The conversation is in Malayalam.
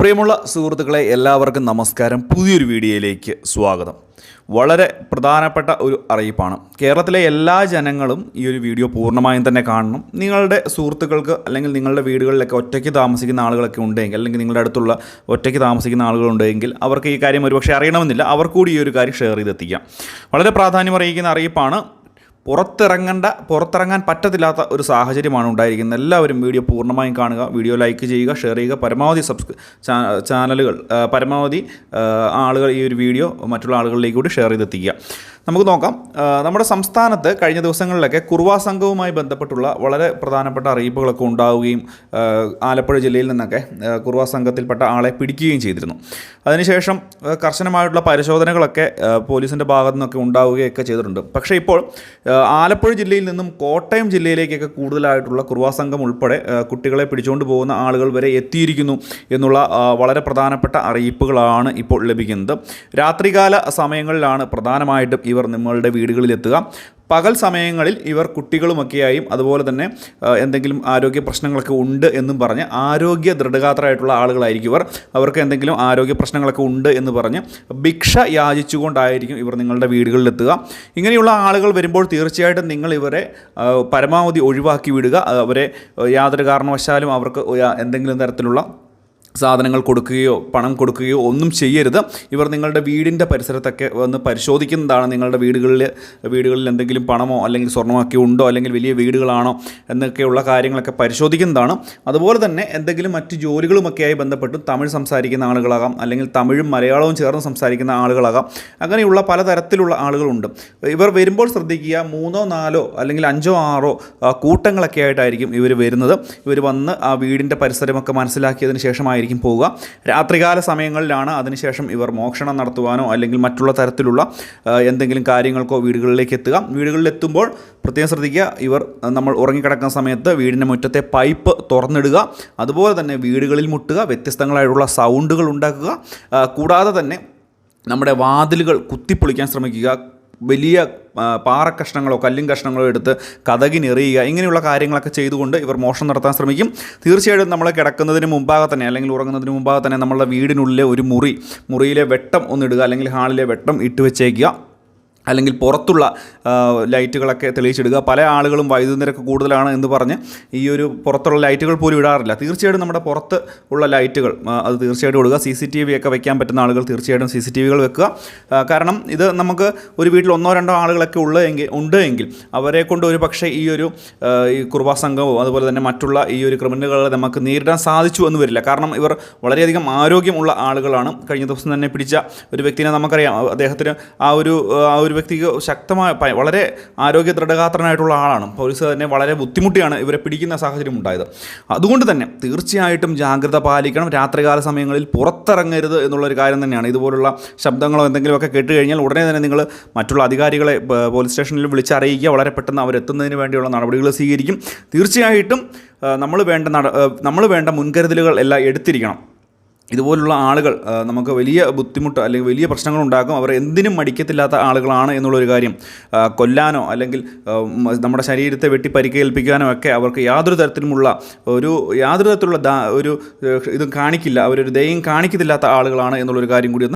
പ്രിയമുള്ള സുഹൃത്തുക്കളെ എല്ലാവർക്കും നമസ്കാരം. പുതിയൊരു വീഡിയോയിലേക്ക് സ്വാഗതം. വളരെ പ്രധാനപ്പെട്ട ഒരു അറിയിപ്പാണ്. കേരളത്തിലെ എല്ലാ ജനങ്ങളും ഈ ഒരു വീഡിയോ പൂർണമായും തന്നെ കാണണം. നിങ്ങളുടെ സുഹൃത്തുക്കൾക്ക് അല്ലെങ്കിൽ നിങ്ങളുടെ വീടുകളിലൊക്കെ ഒറ്റയ്ക്ക് താമസിക്കുന്ന ആളുകളൊക്കെ ഉണ്ടെങ്കിൽ അല്ലെങ്കിൽ നിങ്ങളുടെ അടുത്തുള്ള ഒറ്റയ്ക്ക് താമസിക്കുന്ന ആളുകളുണ്ടെങ്കിൽ അവർക്ക് ഈ കാര്യം ഒരുപക്ഷെ അറിയണമെന്നില്ല. അവർ ഈ ഒരു കാര്യം ഷെയർ ചെയ്തെത്തിക്കാം. വളരെ പ്രാധാന്യം അറിയിക്കുന്ന അറിയിപ്പാണ് പുറത്തിറങ്ങേണ്ട പുറത്തിറങ്ങാൻ പറ്റത്തില്ലാത്ത ഒരു സാഹചര്യമാണ് ഉണ്ടായിരിക്കുന്നത്. എല്ലാവരും വീഡിയോ പൂർണമായും കാണുക വീഡിയോ ലൈക്ക് ചെയ്യുക ഷെയർ ചെയ്യുക. പരമാവധി സബ്സ്ക്രൈ ചാനലുകൾ പരമാവധി ആളുകൾ ഈ ഒരു വീഡിയോ മറ്റുള്ള ആളുകളിലേക്ക് കൂടി ഷെയർ ചെയ്തെത്തിക്കുക. നമുക്ക് നോക്കാം നമ്മുടെ സംസ്ഥാനത്ത് കഴിഞ്ഞ ദിവസങ്ങളിലൊക്കെ കുറുവാ സംഘവുമായി ബന്ധപ്പെട്ടുള്ള വളരെ പ്രധാനപ്പെട്ട അറിയിപ്പുകളൊക്കെ ഉണ്ടാവുകയും ആലപ്പുഴ ജില്ലയിൽ നിന്നൊക്കെ കുർവാ സംഘത്തിൽപ്പെട്ട ആളെ പിടിക്കുകയും ചെയ്തിരുന്നു. അതിനുശേഷം കർശനമായിട്ടുള്ള പരിശോധനകളൊക്കെ പോലീസിന്റെ ഭാഗത്തു നിന്നൊക്കെ ഉണ്ടാവുകയൊക്കെ ചെയ്തിട്ടുണ്ട്. പക്ഷേ ഇപ്പോൾ ആലപ്പുഴ ജില്ലയിൽ നിന്നും കോട്ടയം ജില്ലയിലേക്കൊക്കെ കൂടുതലായിട്ടുള്ള കുറുവാ സംഘം ഉൾപ്പെടെ കുട്ടികളെ പിടിച്ചുകൊണ്ട് പോകുന്ന ആളുകൾ വരെ എത്തിയിരിക്കുന്നു എന്നുള്ള വളരെ പ്രധാനപ്പെട്ട അറിയിപ്പുകളാണ് ഇപ്പോൾ ലഭിക്കുന്നത്. രാത്രികാല സമയങ്ങളിലാണ് പ്രധാനമായിട്ടും ഇവർ നിങ്ങളുടെ വീടുകളിലെത്തുക. പകൽ സമയങ്ങളിൽ ഇവർ കുട്ടികളുമൊക്കെയായും അതുപോലെ തന്നെ എന്തെങ്കിലും ആരോഗ്യ പ്രശ്നങ്ങളൊക്കെ ഉണ്ട് എന്നും പറഞ്ഞ് ആരോഗ്യ ദൃഢഗാത്രരായിട്ടുള്ള ആളുകളായിരിക്കും ഇവർ. അവർക്ക് എന്തെങ്കിലും ആരോഗ്യ പ്രശ്നങ്ങളൊക്കെ ഉണ്ട് എന്ന് പറഞ്ഞ് ഭിക്ഷ യാചിച്ചുകൊണ്ടായിരിക്കും ഇവർ നിങ്ങളുടെ വീടുകളിലെത്തുക. ഇങ്ങനെയുള്ള ആളുകൾ വരുമ്പോൾ തീർച്ചയായിട്ടും നിങ്ങൾ ഇവരെ പരമാവധി ഒഴിവാക്കി വിടുക. അവരെ യാതൊരു കാരണവശാലും അവർക്ക് എന്തെങ്കിലും തരത്തിലുള്ള സാധനങ്ങൾ കൊടുക്കുകയോ പണം കൊടുക്കുകയോ ഒന്നും ചെയ്യരുത്. ഇവർ നിങ്ങളുടെ വീടിന്റെ പരിസരത്തൊക്കെ വന്ന് പരിശോധിക്കുന്നതാണ് നിങ്ങളുടെ വീടുകളിൽ വീടുകളിൽ എന്തെങ്കിലും പണമോ അല്ലെങ്കിൽ സ്വർണമോ ഒക്കെ ഉണ്ടോ അല്ലെങ്കിൽ വലിയ വീടുകളാണോ എന്നൊക്കെയുള്ള കാര്യങ്ങളൊക്കെ പരിശോധിക്കുന്നതാണ്. അതുപോലെ തന്നെ എന്തെങ്കിലും മറ്റ് ജോലികളുമൊക്കെയായി ബന്ധപ്പെട്ടും തമിഴ് സംസാരിക്കുന്ന ആളുകളാകാം അല്ലെങ്കിൽ തമിഴും മലയാളവും ചേർന്ന് സംസാരിക്കുന്ന ആളുകളാകാം. അങ്ങനെയുള്ള പലതരത്തിലുള്ള ആളുകളുണ്ട്. ഇവർ വരുമ്പോൾ ശ്രദ്ധിക്കുക മൂന്നോ നാലോ അല്ലെങ്കിൽ അഞ്ചോ ആറോ കൂട്ടങ്ങളൊക്കെ ആയിട്ടായിരിക്കും ഇവർ വരുന്നത്. ഇവർ വന്ന് ആ വീടിന്റെ പരിസരമൊക്കെ മനസ്സിലാക്കിയതിന് ശേഷമായിരിക്കും പോവുക. രാത്രികാല സമയങ്ങളിലാണ് അതിനുശേഷം ഇവർ മോഷണം നടത്തുവാനോ അല്ലെങ്കിൽ മറ്റുള്ള തരത്തിലുള്ള എന്തെങ്കിലും കാര്യങ്ങൾക്കോ വീടുകളിലേക്ക് എത്തുക. വീടുകളിൽ എത്തുമ്പോൾ പ്രത്യേകം ശ്രദ്ധിക്കുക ഇവർ നമ്മൾ ഉറങ്ങിക്കിടക്കുന്ന സമയത്ത് വീടിന്റെ മുറ്റത്തെ പൈപ്പ് തുറന്നിടുക. അതുപോലെ തന്നെ വീടുകളിൽ മുട്ടുക വ്യത്യസ്തങ്ങളായിട്ടുള്ള സൗണ്ടുകൾ ഉണ്ടാക്കുക. കൂടാതെ തന്നെ നമ്മുടെ വാതിലുകൾ കുത്തിപ്പൊളിക്കാൻ ശ്രമിക്കുക. വലിയ പാറക്കഷ്ണങ്ങളോ കല്ലും കഷ്ണങ്ങളോ എടുത്ത് കഥകിനെറിയുക ഇങ്ങനെയുള്ള കാര്യങ്ങളൊക്കെ ചെയ്തുകൊണ്ട് ഇവർ മോഷണം നടത്താൻ ശ്രമിക്കും. തീർച്ചയായിട്ടും നമ്മൾ കിടക്കുന്നതിന് മുമ്പാകെ തന്നെ അല്ലെങ്കിൽ ഉറങ്ങുന്നതിന് മുമ്പാകെ തന്നെ നമ്മളുടെ വീടിനുള്ളിലെ ഒരു മുറി മുറിയിലെ വെട്ടം ഒന്നിടുക അല്ലെങ്കിൽ ഹാളിലെ വെട്ടം ഇട്ട് വെച്ചേക്കുക. അല്ലെങ്കിൽ പുറത്തുള്ള ലൈറ്റുകളൊക്കെ തെളിയിച്ചിടുക. പല ആളുകളും വൈദ്യുതി നിരക്ക് കൂടുതലാണ് എന്ന് പറഞ്ഞ് ഈ ഒരു പുറത്തുള്ള ലൈറ്റുകൾ പോലും ഇടാറില്ല. തീർച്ചയായിട്ടും നമ്മുടെ പുറത്ത് ഉള്ള ലൈറ്റുകൾ അത് തീർച്ചയായിട്ടും ഇടുക. സി സി ടി വി ഒക്കെ വയ്ക്കാൻ പറ്റുന്ന ആളുകൾ തീർച്ചയായിട്ടും സി സി ടി വികൾ വെക്കുക. കാരണം ഇത് നമുക്ക് ഒരു വീട്ടിൽ ഒന്നോ രണ്ടോ ആളുകളൊക്കെ ഉള്ളതെങ്കിൽ ഉണ്ട് എങ്കിൽ അവരെ കൊണ്ട് ഒരു പക്ഷേ ഈ ഒരു ഈ കുർബാ സംഘവും അതുപോലെ തന്നെ മറ്റുള്ള ഈ ഒരു ക്രിമിനലുകളെ നമുക്ക് നേരിടാൻ സാധിച്ചു എന്ന് വരില്ല. കാരണം ഇവർ വളരെയധികം ആരോഗ്യമുള്ള ആളുകളാണ്. കഴിഞ്ഞ ദിവസം തന്നെ പിടിച്ച ഒരു വ്യക്തിനെ നമുക്കറിയാം. അദ്ദേഹത്തിന് ആ ഒരു ആ ഒരു വ്യക്തിക്ക് ശക്തമായ വളരെ ആരോഗ്യ ദൃഢഗാത്രനായിട്ടുള്ള ആളാണ്. പോലീസ് തന്നെ വളരെ ബുദ്ധിമുട്ടിയാണ് ഇവരെ പിടിക്കുന്ന സാഹചര്യം ഉണ്ടായത്. അതുകൊണ്ട് തന്നെ തീർച്ചയായിട്ടും ജാഗ്രത പാലിക്കണം. രാത്രികാല സമയങ്ങളിൽ പുറത്തിറങ്ങരുത് എന്നുള്ളൊരു കാര്യം തന്നെയാണ്. ഇതുപോലുള്ള ശബ്ദങ്ങളോ എന്തെങ്കിലുമൊക്കെ കേട്ട് കഴിഞ്ഞാൽ ഉടനെ തന്നെ നിങ്ങൾ മറ്റുള്ള അധികാരികളെ പോലീസ് സ്റ്റേഷനിൽ വിളിച്ചറിയിക്കുക. വളരെ പെട്ടെന്ന് അവരെത്തുന്നതിന് വേണ്ടിയുള്ള നടപടികൾ സ്വീകരിക്കും. തീർച്ചയായിട്ടും നമ്മൾ വേണ്ട നമ്മൾ വേണ്ട മുൻകരുതലുകൾ എല്ലാം എടുത്തിരിക്കണം. ഇതുപോലുള്ള ആളുകൾ നമുക്ക് വലിയ ബുദ്ധിമുട്ട് അല്ലെങ്കിൽ വലിയ പ്രശ്നങ്ങൾ ഉണ്ടാക്കും അവർ എന്തിനും മടിക്കത്തില്ലാത്ത ആളുകളാണ് എന്നുള്ളൊരു കാര്യം. കൊല്ലാനോ അല്ലെങ്കിൽ നമ്മുടെ ശരീരത്തെ വെട്ടി പരിക്കേൽപ്പിക്കാനോ ഒക്കെ അവർക്ക് യാതൊരു തരത്തിലുമുള്ള ഒരു യാതൊരു തരത്തിലുള്ള ഒരു ഇതും കാണിക്കില്ല. അവരൊരു ദയം കാണിക്കത്തില്ലാത്ത ആളുകളാണ് എന്നുള്ളൊരു കാര്യം കൂടി